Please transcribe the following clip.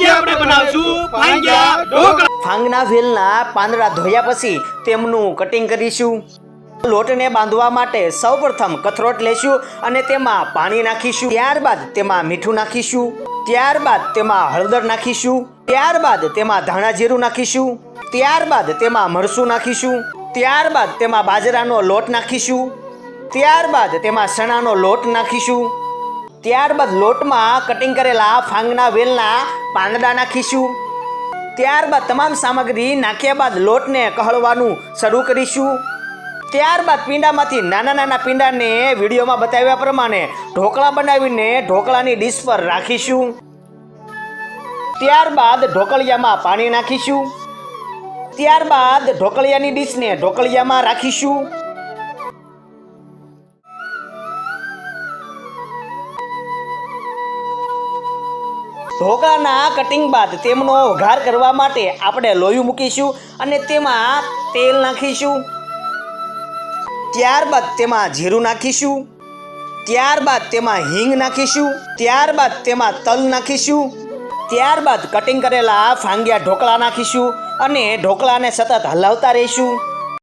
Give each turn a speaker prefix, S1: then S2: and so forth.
S1: આજે આપણે બનાવશું ભાંગ્યા ઢોકળા.
S2: ફાંગના વેલના પાંદડા ધોયા પછી તેમનું કટિંગ કરીશું. લોટને બાંધવા માટે સૌપ્રથમ કથરોટ લેશું અને તેમાં પાણી નાખીશું. ત્યારબાદ તેમાં મીઠું નાખીશું. ત્યારબાદ તેમાં હળદર નાખીશું. ત્યારબાદ તેમાં ધાણા જીરું નાખીશું. ત્યારબાદ તેમાં મરસું નાખીશું. ત્યારબાદ તેમાં બાજરાનો લોટ નાખીશું. ત્યારબાદ તેમાં ચણાનો લોટ નાખીશું. ત્યારબાદ લોટમાં કટિંગ કરેલા ફાંગના વેલના પાંદડા નાખીશું. ત્યારબાદ તમામ સામગ્રી નાખ્યા બાદ લોટને કહળવાનું શરૂ કરીશું. ત્યારબાદ પીંડામાંથી નાના નાના પીંડાને વિડીયોમાં બતાવ્યા પ્રમાણે ઢોકળા બનાવીને ઢોકળાની ડીશ પર રાખીશું. ત્યારબાદ ઢોકળિયામાં પાણી નાખીશું. ત્યારબાદ ઢોકળિયાની ડીશને ઢોકળિયામાં રાખીશું. ઢોકળાના કટિંગ બાદ તેમનો વઘાર કરવા માટે આપણે લોહી મૂકીશું અને તેમાં તેલ નાખીશું. ત્યારબાદ તેમાં જીરું નાખીશું. ત્યારબાદ તેમાં હિંગ નાખીશું. ત્યારબાદ તેમાં તલ નાખીશું. ત્યારબાદ કટિંગ કરેલા ફાંગિયા ઢોકળા નાખીશું અને ઢોકળાને સતત હલાવતા રહીશું.